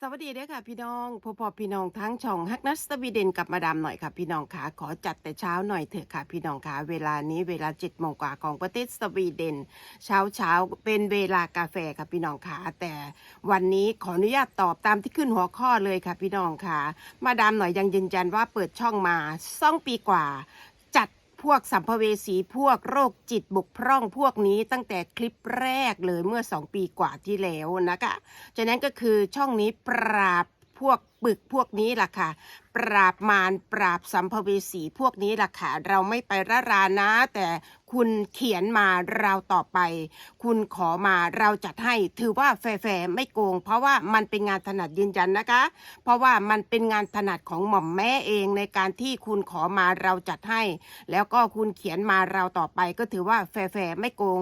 สวัสดีเด้อค่ะพี่น้องพอพอพี่น้องทั้งช่องฮักนัสตวีเดนกับมาดามหน่อยค่ะพี่น้องค่ะขอจัดแต่เช้าหน่อยเถอะค่ะพี่น้องค่ะเวลานี้เวลาเจ็ดโมงกว่าของประเทศสวีเดน เช้าเช้าเป็นเวลากาแฟค่ะพี่น้องค่ะแต่วันนี้ขออนุญาตตอบตามที่ขึ้นหัวข้อเลยค่ะพี่น้องค่ะ มาดามหน่อยยังยืนยันว่าเปิดช่องมาสองปีกว่า พวกสัมภเวสีพวกโรคจิตบกพร่องพวกนี้ตั้งแต่คลิปแรกเลยเมื่อสองปีกว่าที่แล้วนะคะ ฉะนั้นก็คือช่องนี้ปราบ พวกปึกพวกนี้ล่ะค่ะ ปราบมารปราบสัมภเวสีพวกนี้ล่ะค่ะ เราไม่ไประรานะ แต่คุณเขียนมาเราต่อไป คุณขอมาเราจัดให้ถือว่าแฟร์ไม่โกง เพราะว่ามันเป็นงานถนัดยืนยันนะคะ เพราะว่ามันเป็นงานถนัดของหม่อมแม่เองในการที่คุณขอมาเราจัดให้ แล้วก็คุณเขียนมาเราต่อไปก็ถือว่าแฟร์ไม่โกง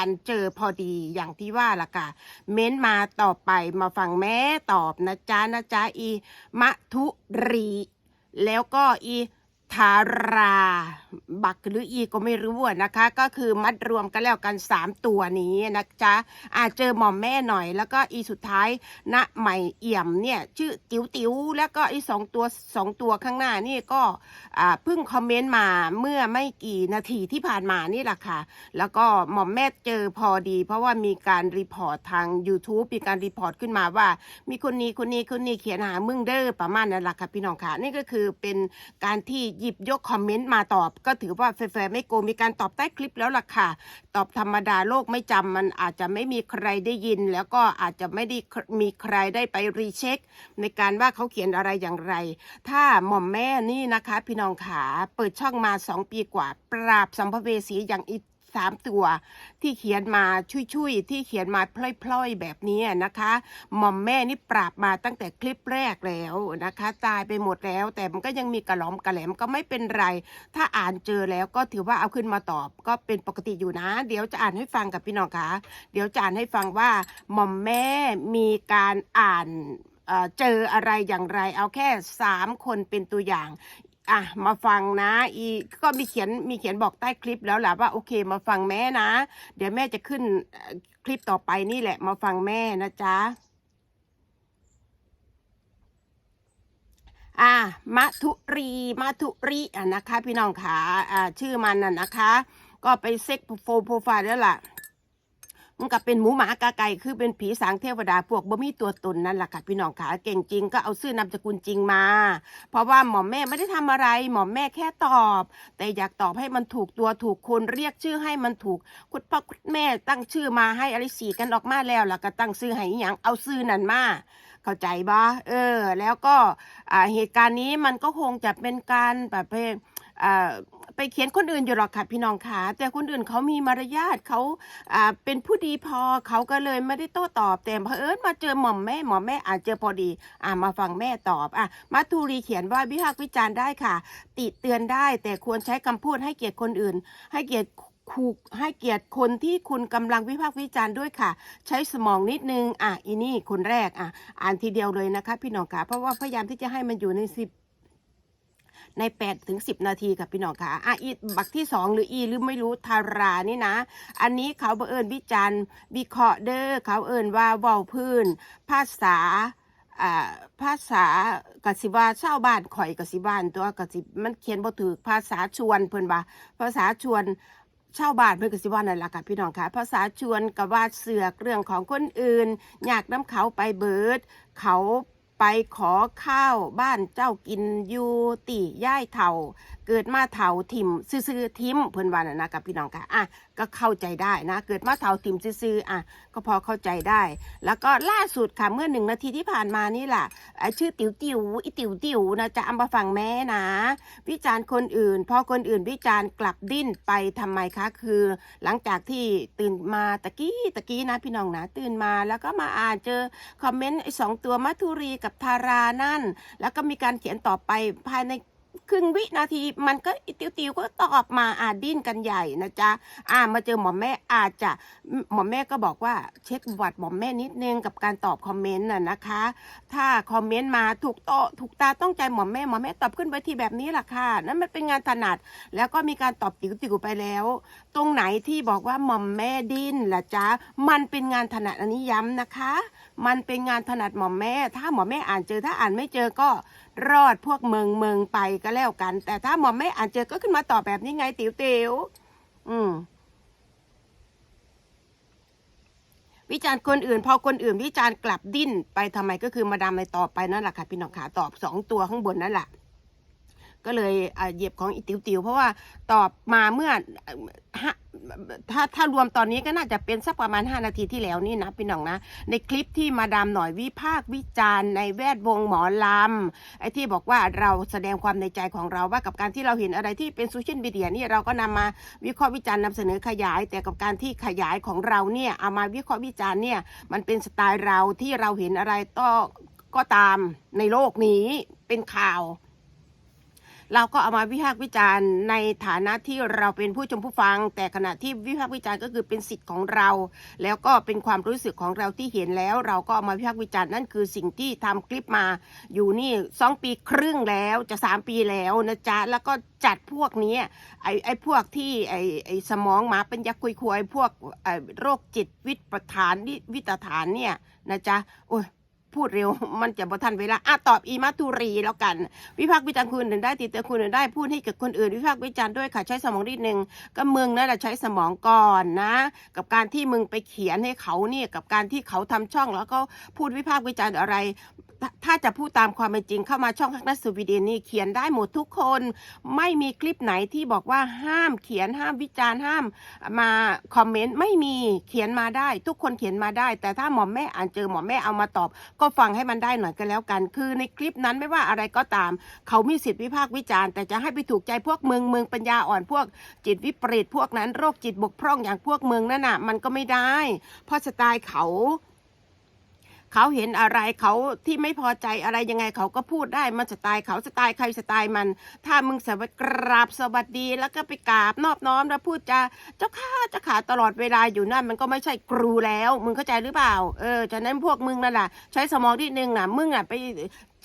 การเจอพอดีอย่างที่ว่าล่ะค่ะ เม้นมาต่อไปมาฟังแม่ตอบนะจ๊ะนะจ๊ะอีมะทุรี แล้วก็อี ทาราบักหรืออีก็ไม่รู้อะนะคะ ก็คือมัดรวมกันแล้วกัน 3 ตัวนี้นะจ๊ะอาเจอหม่อมแม่หน่อย แล้วก็อีสุดท้ายณใหม่เอี่ยมเนี่ยชื่อติ๋วติ๋วแล้วก็อีสองตัวสองตัวข้างหน้านี่ก็เพิ่งคอมเมนต์มาเมื่อไม่กี่นาทีที่ผ่านมานี่แหละค่ะ แล้วก็หม่อมแม่เจอพอดี เพราะว่ามีการรีพอร์ตทาง YouTube มีการรีพอร์ตขึ้นมาว่า มีคนนี้คนนี้คนนี้เขียนหามึงเด้อประมาณนั้นแหละค่ะพี่น้องค่ะนี่ก็คือเป็นการที่หยิบยกคอมเมนต์มาตอบ ก็ถือว่าแฟร์ๆไม่โกงมีการตอบใต้คลิปแล้วล่ะค่ะ ตอบธรรมดาโลกไม่จำมันอาจจะไม่มีใครได้ยิน แล้วก็อาจจะไม่ได้มีใครได้ไปรีเช็ค ในการว่าเขาเขียนอะไรอย่างไร ถ้าหม่อมแม่นี่นะคะ พี่น้องขาเปิดช่องมาสองปีกว่า ปราบสัมภเวสีอย่างอิ สามตัวที่เขียนมาชุยๆที่เขียนมาพล่อยๆแบบนี้นะคะหม่อมแม่นี่ปราบมาตั้งแต่คลิปแรกแล้วนะคะ ตายไปหมดแล้ว แต่มันก็ยังมีกระหล่อมกระแหลมก็ไม่เป็นไร ถ้าอ่านเจอแล้วก็ถือว่าเอาขึ้นมาตอบก็เป็นปกติอยู่นะ เดี๋ยวจะอ่านให้ฟังกับพี่น้องคะเดี๋ยวจะอ่านให้ฟังว่าหม่อมแม่มีการอ่านเอ่อเจออะไรอย่างไร เอาแค่สามคนเป็นตัวอย่าง อะมาฟังนะ อีก็มีเขียนมีเขียนบอกใต้คลิปแล้วแหละว่าโอเค มาฟังแม่นะ เดี๋ยวแม่จะขึ้นคลิปต่อไปนี่แหละ มาฟังแม่นะจ๊ะอะมัทุรีมัทุรีอะนะคะ พี่น้องขาอ่าชื่อมันน่ะนะคะ ก็ไปเซ็กโฟโปรไฟล์แล้วล่ะ มันก็เป็นหมูหมากาไก่คือเป็นผีสางเทวดาพวกบ่มีตัวตนนั่นแหละค่ะพี่น้องขาเก่งจริงก็เอาชื่อนามสกุลจริงมา เพราะว่าหมอมแม่ไม่ได้ทำอะไร หมอมแม่แค่ตอบ แต่อยากตอบให้มันถูกตัวถูกคนเรียกชื่อให้มันถูก คุณพ่อคุณแม่ตั้งชื่อมาให้อะไรสีกันออกมาแล้วล่ะก็ตั้งชื่อให้อหย่างเอาชื่อนั่นมาเข้าใจบ่เออ แล้วก็อ่าเหตุการณ์นี้มันก็คงจะเป็นการแบบไปอ่า ไปเขียนคนอื่นอยู่หรอกค่ะพี่น้องค่ะแต่คนอื่นเขามีมารยาทเขาอ่าเป็นผู้ดีพอเขาก็เลยไม่ได้โต้ตอบแต่เผอิญมาเจอหม่อมแม่หมอมแม่อาจเจอพอดีอ่ามาฟังแม่ตอบอะมัทูรีเขียนว่าวิพากษ์วิจารณ์ได้ค่ะ ติเตือนได้ แต่ควรใช้คำพูดให้เกียรติคนอื่น ให้เกียรติคูให้เกียรติคนที่คุณกำลังวิพากษ์วิจารณ์ด้วยค่ะ ใช้สมองนิดนึงอะอีนี่คนแรกอะอ่านทีเดียวเลยนะคะ พี่น้องค่ะเพราะว่าพยายามที่จะให้มันอยู่ในสิบ ในแปดถึงสิบนาทีค่ะพี่น้องค่ะอะอีบักที่สองหรืออีหรือไม่รู้ทารานี่นะ อันนี้เขาบังเอิญวิจารณ์วิเคราะห์เด้อเขาเอิญว่าเว้าพื้น ภาษาอ่าภาษากสิว่าชาวบ้านข่อยกสิบ้านตัวกสิมันเขียนบ่ถูกภาษาชวนเพิ่นว่าภาษาชวนชาวบ้านเพิ่นกสิว่านั่นแหละค่ะพี่น้องค่ะภาษาชวนกับว่าเสือกเรื่องของคนอื่นอยากน้ำเขาไปเบิด เขา ไปขอข้าวบ้านเจ้ากินอยู่ตีย่ายเถ่า เกิดมาเถาถิ่มซื่อๆทิมเพิ่นว่าน่ะนะกับพี่น้องค่ะอะก็เข้าใจได้นะ เกิดมาเถาถิ่มซื่อๆอะก็พอเข้าใจได้ แล้วก็ล่าสุดค่ะเมื่อหนึ่งนาทีที่ผ่านมานี่แหละไอ้ชื่อติ๋วติ๋วอีติ๋วติ๋วๆนะจะเอามาฟังแม่นะ วิจารณ์คนอื่นพอคนอื่นวิจารณ์กลับดิ้นไปทำไมคะคือ หลังจากที่ตื่นมาตะกี้ตะกี้นะพี่น้องนะตื่นมาแล้วก็มาอ่านเจอคอมเมนต์ไอ้สองตัวมัทุรีกับทารานั่น แล้วก็มีการเขียนต่อไปภายใน ครึ่งวินาทีมันก็ติวติวก็ตอบมาอาดิ้นกันใหญ่นะจ๊ะอ่ามาเจอหมอแม่อาจจะหมอแม่ก็บอกว่าเช็คประวัติหมอแม่นิดนึงกับการตอบคอมเมนต์น่ะนะคะ ถ้าคอมเมนต์มาถูกโตถูกตาต้องใจหมอแม่หมอแม่ตอบขึ้นไปทีแบบนี้แหละค่ะนั่นมันเป็นงานถนัดแล้วก็มีการตอบติวติวๆไปแล้ว ตรงไหนที่บอกว่าหมอมแม่ดิ้นล่ะจ๊ะมันเป็นงานถนัดอันนี้ย้ำนะคะ มันเป็นงานถนัดหมอมแม่ ถ้าหมอแม่อ่านเจอถ้าอ่านไม่เจอก็รอดพวกเมืองเมืองไปก็แล้วกัน แต่ถ้าหมอมไม่อ่านเจอก็ขึ้นมาตอบแบบนี้ไงติ๋วติ๋วอืม วิจารณ์คนอื่น พอคนอื่น วิจารณ์กลับดิ้นไปทำไมก็คือมาดามในต่อบไปนั่นแหละค่ะพี่น้องขาตอบสองตัวข้างบนนั่นแหละ ก็เลยเหยียบของอีติวติวๆเพราะว่าตอบมาเมื่อถ้าถ้ารวมตอนนี้ก็น่าจะเป็นสักประมาณ 5 นาทีที่แล้วนี่นะพี่น้องนะ ในคลิปที่มาดามหน่อยวิพากวิจารณ์ในแวดวงหมอลำไอ้ที่บอกว่าเราแสดงความในใจของเราว่ากับการที่เราเห็นอะไรที่เป็นโซเชียลมีเดียนี่เราก็นำมาวิเคราะห์วิจารณ์นำเสนอขยาย แต่กับการที่ขยายของเราเนี่ยเอามาวิเคราะห์วิจารณ์เนี่ยมันเป็นสไตล์เราที่เราเห็นอะไรก็ก็ตามในโลกนี้เป็นข่าว เราก็เอามาวิพากษ์วิจารณ์ในฐานะที่เราเป็นผู้ชมผู้ฟัง แต่ขณะที่วิพากษ์วิจารณ์ก็คือเป็นสิทธิ์ของเรา แล้วก็เป็นความรู้สึกของเราที่เห็นแล้ว เราก็เอามาวิพากษ์วิจารณ์นั่นคือสิ่งที่ทำคลิปมาอยู่นี่สองปีครึ่งแล้วจะสามปีแล้วนะจ๊ะแล้วก็จัดพวกนี้ไอ้ไอ้พวกที่ไอ้ไอ้สมองหมาเป็นยักษ์คุยควยพวกไอ้โรคจิตวิตประฐานวิวิตฐานเนี่ยนะจ๊ะโอ้ย พูดเร็ว มันจะบ่ทันเวลาอะตอบอีมาตุรีแล้วกัน วิพากษ์วิจารณ์คุณหนึ่งได้ติเตือนคนอื่นได้พูดให้กับคนอื่น วิพากษ์วิจารณ์ด้วยค่ะใช้สมองนิดนึงก็มึงนั่นแหละใช้สมองก่อนนะ กับการที่มึงไปเขียนให้เขาเนี่ยกับการที่เขาทำช่องแล้วก็พูดวิพากษ์วิจารณ์อะไร ถ้าจะพูดตามความเป็นจริงเข้ามาช่องฮักนัสสวีเดนนี่เขียนได้หมดทุกคน ไม่มีคลิปไหนที่บอกว่าห้ามเขียนห้ามวิจารณ์ห้ามมาคอมเมนต์ไม่มีเขียนมาได้ ทุกคนเขียนมาได้ แต่ถ้าหมอมแม่อ่านเจอหมอมแม่เอามาตอบ ก็ฟังให้มันได้หน่อยก็แล้วกัน คือในคลิปนั้นไม่ว่าอะไรก็ตาม เขามีสิทธิวิพากษ์วิจารณ์แต่จะให้ไปถูกใจพวกเมืองเมืองปัญญาอ่อนพวก จิตวิปริตพวกนั้นโรคจิตบกพร่องอย่างพวกเมืองนั่นน่ะมันก็ไม่ได้ เพราะสไตล์เขา เขาเห็นอะไรเขาที่ไม่พอใจอะไรยังไงเขาก็พูดได้มันสไตล์เขาสไตล์ใครสไตล์มัน ถ้ามึงสวัสดีกราบสวัสดีแล้วก็ไปกราบนอบน้อมแล้วพูดจาเจ้าข้าเจ้าขาตลอดเวลาอยู่นั่นมันก็ไม่ใช่ครูแล้ว มึงเข้าใจหรือเปล่า เออฉะนั้นพวกมึงนั่นแหละใช้สมองนิดนึงน่ะมึงอะไป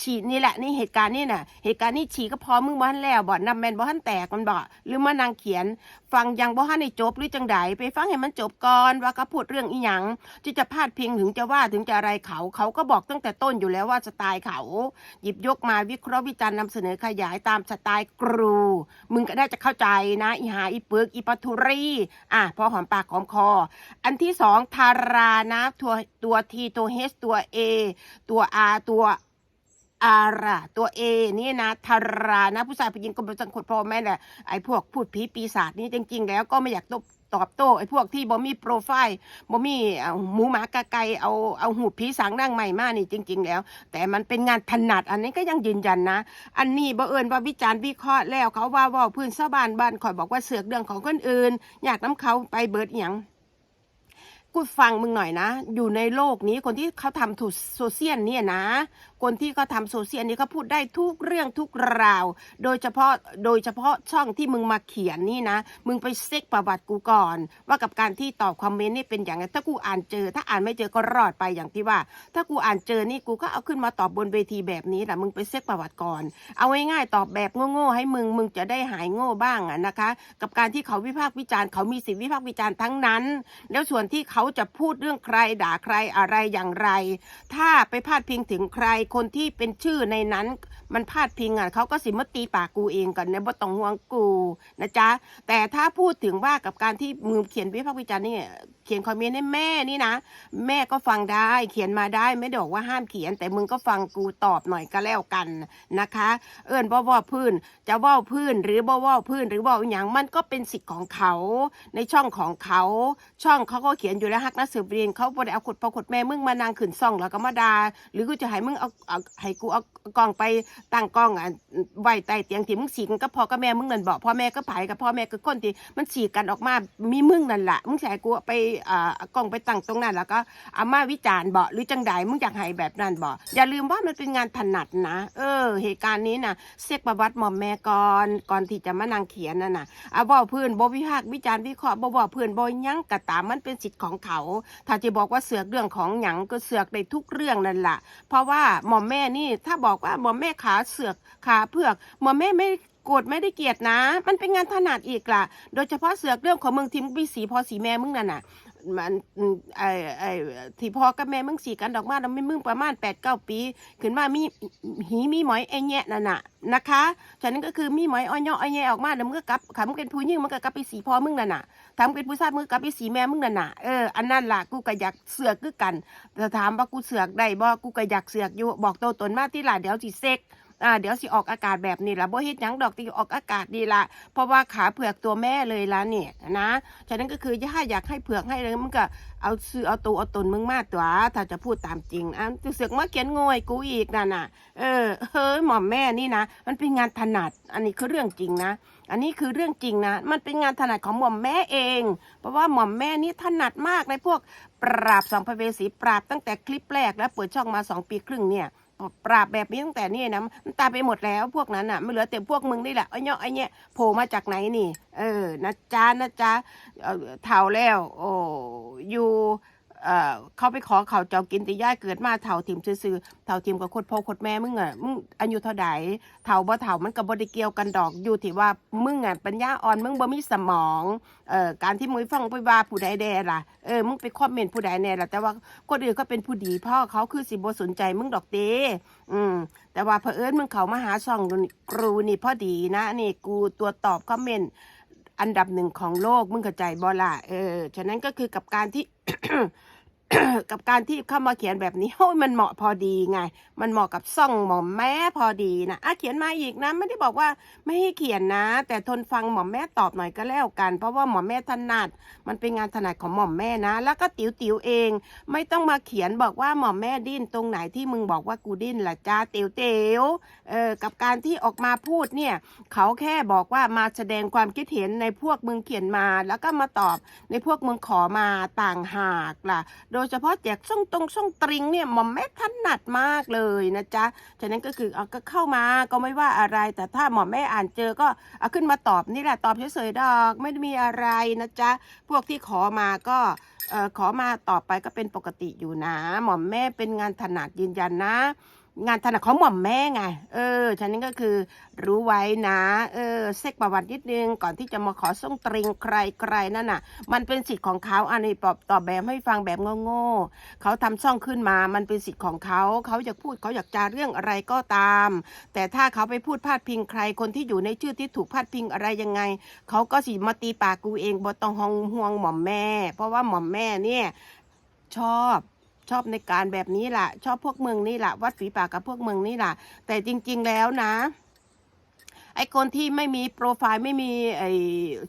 ฉีนี่แหละนี่เหตุการณ์นี่น่ะ เหตุการณ์นี่ฉีก็พอมึงบ้านแล้วบ่นำแมนบ่ทันแตกมันบ่หรือมานางเขียน ฟังยังบ่ทันในจบหรือจังใดไปฟังให้มันจบก่อนว่าเขาพูดเรื่องอีหยังที่จะพาดพิงถึงจะว่าถึงจะอะไรเขา เขาก็บอกตั้งแต่ต้นอยู่แล้วว่าสไตล์เขา หยิบยกมาวิเคราะห์วิจารณ์นำเสนอขยายตามสไตล์ครู มึงก็ได้จะเข้าใจนะอีหาอีปึกอีปัทุรีอะพอหอมปากหอมคอ อันที่สองทารานะตัวตัวทีตัวเฮสตัวเอตัวอาตัว อาระตัวเอนี่นะทารานะ ผู้ชายผู้หญิงก็เป็นสังคมพ่อแม่แหละไอ้พวกพูดผีปีศาจนี่จริง ๆ แล้วก็ไม่อยากตบตอบโต้ไอ้พวกที่บ่มีโปรไฟล์บ่มีเอาหมูหมากาไก่เอาเอาหูผีสางนั่งใหม่มานี่จริง ๆ แล้ว แต่มันเป็นงานถนัดอันนี้ก็ยังยืนยันนะ อันนี้บ่เอิญว่าวิจารณ์วิเคราะห์แล้วเขาว่าว่าพื้นชาวบ้านบ้านคอยบอกว่าเสือกเรื่องของคนอื่น อยากน้ำเขาไปเบิดอย่าง กูฟังมึงหน่อยนะ อยู่ในโลกนี้คนที่เขาทำถูโซเชียลเนี่ยนะ คนที่เขาทำโซเชียลนี่เขาพูดได้ทุกเรื่องทุกราว โดยเฉพาะโดยเฉพาะช่องที่มึงมาเขียนนี่นะ มึงไปเซ็กประวัติกูก่อน ว่ากับการที่ตอบคอมเมนต์นี่เป็นอย่างไรถ้ากูอ่านเจอ ถ้าอ่านไม่เจอก็รอดไปอย่างที่ว่า ถ้ากูอ่านเจอนี่กูก็เอาขึ้นมาตอบบนเวทีแบบนี้แหละมึงไปเซ็กประวัติก่อน เอาง่ายๆตอบแบบโง่ๆให้มึงมึงจะได้หายโง่บ้างอะนะคะ กับการที่เขาวิพากษ์วิจารณ์เขามีสิทธิวิพากษ์วิจารณ์ทั้งนั้น แล้วส่วนที่เขาจะพูดเรื่องใครด่าใครอะไรอย่างไร ถ้าไปพาดพิงถึงใครคนที่เป็นชื่อในนั้นมันพาดพิงอะเขาก็สิมาตีปากกูเองก่อนนบ่ต้องห่วงกูนะจ๊ะแต่ถ้าพูดถึงว่ากับการที่มึงเขียนวิพากษ์วิจารณ์นี่เขียนคอมเมนต์ให้แม่นี่นะ แม่ก็ฟังได้เขียนมาได้ไม่ได้บอกว่าห้ามเขียน แต่มึงก็ฟังกูตอบหน่อยก็แล้วกันนะคะ เอิญบ่ว่าพื้นจะว่าพื้นหรือบ่ว่าพื้นหรือว่าอย่างมันก็เป็นสิทธิ์ของเขาในช่องของเขา ช่องเขาก็เขียนอยู่แล้วแล้วฮักนะสืบเรียนเขาบ่ได้เอาขดพ่อขดแม่มึงมานางขืนซ่องแล้วก็มาดาหรือกูจะให้มึงเอาเอาให้กูเอากล้องไปตั้งกล้องอะไว้ใต้เตียงที่มึงสีกันก็พ่อกับแม่มึงนั่นบอกพ่อแม่ก็ไผกับพ่อแม่ก็คนที่มันสีกันออกมามีมึงนั่นแหละมึงให้กูไปอ่าเอากล้องไปตั้งตรงนั้นแล้วก็เอามาวิจารณ์บอกหรือจังใดมึงอยากให้แบบนั้นบอกอย่าลืมว่ามันเป็นงานถนัดนะ เออ เหตุการณ์นี้นะเซ็กประวัติหมอมแม่ก่อนก่อนที่จะมานางเขียนนั่นน่ะอาบอกเพื่อนบวิพากษ์วิจารณ์วิเคราะห์บบอกเพื่อนบหยังกะตามมันเป็นสิทธิ์ของเขาถ้าจะบอกว่าเสือกเรื่องของหยังก็เสือกในทุกเรื่องนั่นแหละเพราะว่าหมอมแม่นี่ถ้าบอกว่าหมอมแม่ขาเสือกขาเผือกหมอมแม่ไม่โกรธไม่ได้เกลียดนะ มันเป็นงานถนัดอีกล่ะ โดยเฉพาะเสือกเรื่องของมึงทิมบีสีพอสีแม่มึงนั่นน่ะ มันไอ้ไอ้ที่พ่อกับแม่มึงสีกันดอกมาแล้วไม่มึงประมาณแปดเก้าปี ขึ้นมามีหีมีหมอยไอ้แงะนั่นน่ะนะคะฉะนั้นก็คือมีหมอยอ้อยเนาะอ้อยแงะออกมาแล้วมึงก็กลับขามึงเป็นผู้หญิงมึงก็กลับไปสีพ่อมึงนั่นน่ะถ้ามึงเป็นผู้ชายมึงก็กลับไปสีแม่มึงนั่นน่ะเอออันนั้นล่ะกูก็อยากเสือกคือกันแต่ถามว่ากูเสือกได้บ่กูก็อยากเสือกอยู่บอกโตตนมาที่หล่ะเดี๋ยวสิเซ็ก อ่าเดี๋ยวสิออกอากาศแบบนี้ละบ่เฮ็ดหยังดอกที่ออกอากาศดีละเพราะว่าขาเผือกตัวแม่เลยละเนี่ยนะฉะนั้นก็คือถ้าอยากให้เผือกให้เลยมึงก็เอาซื้อเอาตัวเอาตนมึงมาตัวถ้าจะพูดตามจริงอะเสือกมาเขียนโงยกูอีกนั่นน่ะ เออเฮ้ยหม่อมแม่นี่นะ มันเป็นงานถนัดอันนี้คือเรื่องจริงนะอันนี้คือเรื่องจริงนะ มันเป็นงานถนัดของหม่อมแม่เอง เพราะว่าหม่อมแม่นี่ถนัดมากในพวกปราบสัมภเวสีปราบตั้งแต่คลิปแรกแล้วเปิดช่องมาสองปีครึ่งเนี่ย ปราบแบบนี้ตั้งแต่นี่นะมันตายไปหมดแล้วพวกนั้นอะไม่เหลือแต่พวกมึงนี่แหละไอ้เนาะไอ้เนี่ยโผล่มาจากไหนนี่ เออนะจ๊ะนะจ๊ะเถ่าแล้ว โอ้อยู่ เขาไปขอเขาเจ้ากินติย่ายเกิดมาเท่าทิมซื่อๆเท่าทิมกับโคตรพ่อโคตรแม่มึงอะมึงอายุเท่าใดเท่าบ่เท่ามันก็บ่ได้เกี่ยวกันดอกอยู่ที่ว่ามึงอะปัญญาอ่อนมึงบ่มีสมองเอ่อการที่มึงฟังไปว่าผู้ใดแดล่ะเออมึงไปคอมเมนต์ผู้ใดแน่ล่ะแต่ว่าคนอื่นก็เป็นผู้ดีพ่อเขาคือสิบ่สนใจมึงดอกเด้อืมแต่ว่าเผอิญมึงเขามาหาช่องกรูนี่พอดีนะนี่กูตัวตอบคอมเมนต์อันดับหนึ่งของโลกมึงเข้าใจบอล่ะเออ ฉะนั้นก็คือกับการที่ กับการที่เข้ามาเขียนแบบนี้โอ้ยมันเหมาะพอดีไง มันเหมาะกับซ่องหมอมแม่พอดีนะอะเขียนมาอีกนะ ไม่ได้บอกว่าไม่ให้เขียนนะ แต่ทนฟังหมอมแม่ตอบหน่อยก็แล้วกัน เพราะว่าหมอมแม่ถนัด มันเป็นงานถนัดของหม่อมแม่นะ แล้วก็ติ๋วติ๋วเอง ไม่ต้องมาเขียนบอกว่าหม่อมแม่ดิ้นตรงไหนที่มึงบอกว่ากูดิ้นล่ะจ้าติ๋วติ๋วเออกับการที่ออกมาพูดเนี่ย เขาแค่บอกว่ามาแสดงความคิดเห็นในพวกมึงเขียนมา แล้วก็มาตอบในพวกมึงขอมาต่างหากล่ะโดยเฉพาะแจกส่งตรงส่งตริงเนี่ยหม่อมแม่ถนัดมากเลยนะจ๊ะ ฉะนั้นก็คือเอาก็เข้ามาก็ไม่ว่าอะไร แต่ถ้าหมอแม่อ่านเจอก็เอาขึ้นมาตอบนี่แหละตอบเฉยๆดอก ไม่ได้มีอะไรนะจ๊ะ พวกที่ขอมาก็เออขอมาต่อไปก็เป็นปกติอยู่นะ หม่อมแม่เป็นงานถนัดยืนยันนะ งานถนัดของหม่อมแม่ไง เออฉะนั้นก็คือรู้ไว้นะ เออ เซ็กประวัตินิดนึง ก่อนที่จะมาขอส่งตริงใครใครนั่นน่ะ มันเป็นสิทธิ์ของเขาอันนี้ตอบตอบแบบให้ฟังแบบโง่ๆเขาทำช่องขึ้นมา มันเป็นสิทธิ์ของเขา เขาอยากพูดเขาอยากจาเรื่องอะไรก็ตาม แต่ถ้าเขาไปพูดพาดพิงใคร คนที่อยู่ในชื่อที่ถูกพาดพิงอะไรยังไง เขาก็สิมาตีปากกูเองบ่ต้องห่วงห่วงหม่อมแม่ เพราะว่าหม่อมแม่เนี่ยชอบ ชอบในการแบบนี้ล่ะ ชอบพวกเมืองนี่ล่ะ วัดฝีปากกับพวกเมืองนี่ล่ะ แต่จริง ๆ แล้วนะ ไอ้คนที่ไม่มีโปรไฟล์ไม่มีไอ้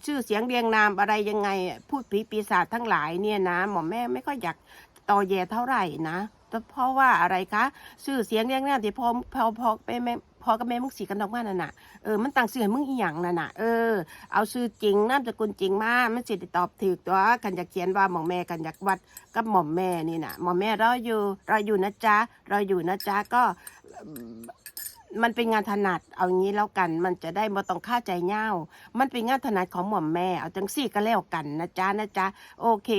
ชื่อเสียงเรียงนามอะไรยังไง พูดผีปีศาจทั้งหลายเนี่ยนะ หมอแม่ไม่ค่อยอยากต่อแย่เท่าไหร่นะเพราะว่าอะไรคะ ชื่อเสียงเรียงนามที่พอพอพอไปแม่ พอกับแม่มึงสีกันดอกมานั่นน่ะเออมันต่างเสื่อให้มึงอีหยังนั่นน่ะเออเอาชื่อจริงนามสกุลจริงมามันสิได้ตอบถูกตัวกันอยากเขียนว่าหม่อมแม่กันอยากวัดกับหม่อมแม่นี่น่ะหม่อมแม่รออยู่รออยู่นะจ๊ะรออยู่นะจ๊ะก็ มันเป็นงานถนัดเอางี้แล้วกัน มันจะได้บ่ต้องค่าใจเง่ามันเป็นงานถนัดของหม่อมแม่เอาจังซี่ก็แล้วกันนะจ๊ะนะจ๊ะโอเค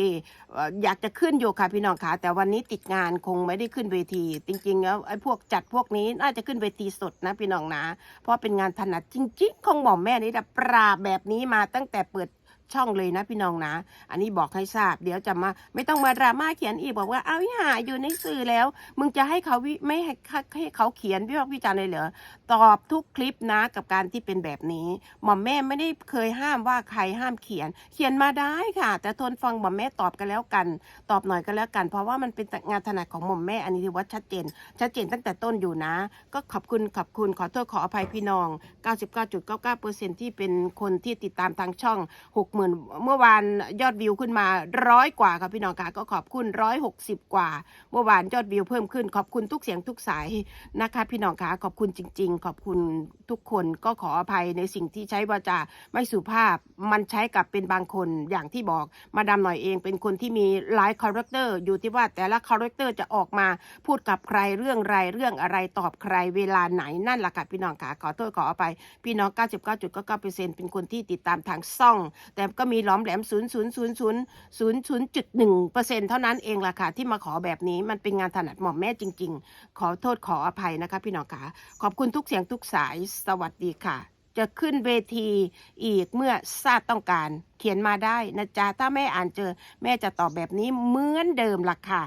อยากจะขึ้นอยู่ค่ะพี่น้องค่ะแต่วันนี้ติดงานคงไม่ได้ขึ้นเวที จริงๆแล้วไอ้พวกจัดพวกนี้น่าจะขึ้นเวทีสดนะพี่น้องนะ เพราะเป็นงานถนัดจริง ๆ ของหม่อมแม่นี่นะปราบแบบนี้มาตั้งแต่เปิด ช่องเลยนะพี่น้องนะ อันนี้บอกให้ทราบ เดี๋ยวจะมา ไม่ต้องมาดราม่าเขียนอีกบอกว่าเอาอย่าอยู่ในสื่อแล้ว มึงจะให้เขาวิไม่ให้ให้เขาเขียนวิพากษ์วิจารณ์เลยเหรอตอบทุกคลิปนะกับการที่เป็นแบบนี้หม่อมแม่ไม่ได้เคยห้ามว่าใครห้ามเขียน เขียนมาได้ค่ะ แต่ทนฟังหม่อมแม่ตอบกันแล้วกัน ตอบหน่อยก็แล้วกัน เพราะว่ามันเป็นงานถนัดของหม่อมแม่อันนี้ถือว่าชัดเจน ชัดเจนตั้งแต่ต้นอยู่นะ ก็ขอบคุณขอบคุณขอโทษขออภัยพี่น้อง 99.99%ที่เป็นคนที่ติดตามทางช่อง6หมื่นเมื่อวานยอดวิวขึ้นมาร้อยกว่าค่ะพี่น้องค่ะก็ขอบคุณร้อยหกสิบกว่า เมื่อวานยอดวิวเพิ่มขึ้น ขอบคุณทุกเสียงทุกสายนะคะ พี่น้องค่ะขอบคุณจริง ๆ ขอบคุณทุกคนก็ขออภัยในสิ่งที่ใช้วาจาไม่สุภาพมันใช้กับเป็นบางคนอย่างที่บอกมาดามหน่อยเองเป็นคนที่มีหลายคาแรคเตอร์อยู่ที่ว่าแต่ละคาแรคเตอร์จะออกมาพูดกับใครเรื่องไรเรื่องอะไรตอบใครเวลาไหนนั่นแหละค่ะพี่น้องค่ะขอโทษขออภัยพี่น้อง 99.99%เป็นคนที่ติดตามทางซ่อง แต่ก็มีหล้อมแหลม 0 0 0 0 0 0.1%เท่านั้นเองล่ะค่ะ ที่มาขอแบบนี้มันเป็นงานถนัดหม่อมแม่จริง ๆ ขอโทษขออภัยนะคะ พี่น้องค่ะขอบคุณทุกเสียงทุกสายสวัสดีค่ะ จะขึ้นเวทีอีกเมื่อทราบต้องการเขียนมาได้นะจ๊ะถ้าแม่อ่านเจอ แม่จะตอบแบบนี้เหมือนเดิมล่ะค่ะ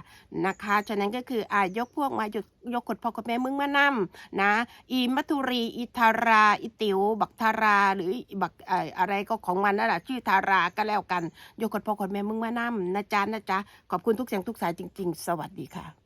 นะคะฉะนั้นก็คืออายกพวกมาหยกยกกดพ่อกับแม่มึงมานำนะอีมัทุรีอิทาราอิติว บักทาราหรือบักอะไรก็ของมันนั่นแหละชื่อทาราก็แล้วกัน ยกกดพ่อกับแม่มึงมานำนะจ๊ะนะจ๊ะขอบคุณทุกเสียงทุกสายจริง ๆ สวัสดีค่ะ